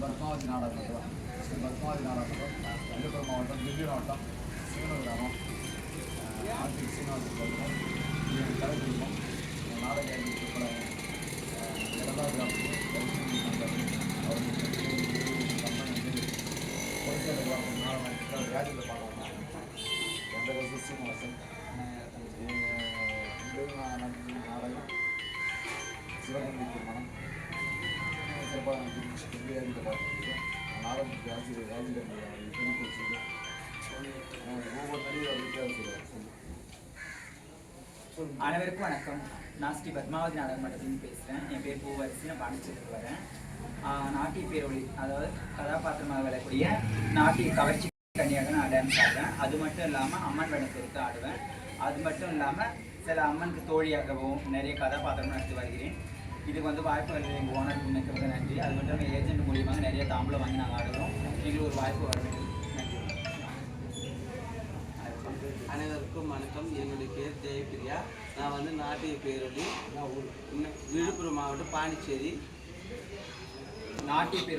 பத்மாவதி நாடகம் ஸ்ரீ பத்மாவதி நாடகம் விழுப்புரம் மாவட்டம் திவ்ய மாவட்டம் சிவனூர் கிராமம் ஆர்டி சீனிவாசன் கோவில் என் கலைக்குழுமம் நாடக உட்பட இரண்டாவது கிராமத்தில் அவர்களுக்கு பொதுச்சேரி கிராமம் நாடகம் பார்க்கலாம் எந்த சீனிவாசன் நாடகம் சிவகங்கை திருமணம் சிறப்பாக ஒவ்வொரு வித்தியாசம் அனைவருக்கும் வணக்கம். நான் ஸ்ரீ பத்மாவதி நாடக மட்டத்திலிருந்து பேசுகிறேன் என் பேர் பூவரசி நான் பாண்டிச்சேரிக்கு வரேன். நாட்டி நாட்டிய அதாவது கதாபாத்திரமாக விளையக்கூடிய நாட்டிய கவர்ச்சி கன்னியாக நான் டான்ஸ் ஆடுவேன் அது மட்டும் இல்லாமல் அம்மன் வேடத்தை ஆடுவேன். அது மட்டும் இல்லாமல் சில அம்மனுக்கு தோழியாகவும் நிறைய கதாபாத்திரம் நடத்தி வருகிறேன். இதுக்கு வந்து வாய்ப்பு வருது. எங்கள் ஓனருக்கு மிக்க நன்றி. அது மட்டும் இல்லாமல் ஏஜென்ட் மூலியமாக நிறைய தாம்பளம் வாங்கி நாங்கள் ஆடுறோம் எங்களுக்கு ஒரு வாய்ப்பு வர வேண்டும் அனைவருக்கும் வணக்கம். என்னுடைய பேர் ஜெயபிரியா நான் வந்து நாட்டிய பேரொலி இன்னும் விழுப்புரம் மாவட்டம் பாண்டிச்சேரி. நாட்டிய பேரொளி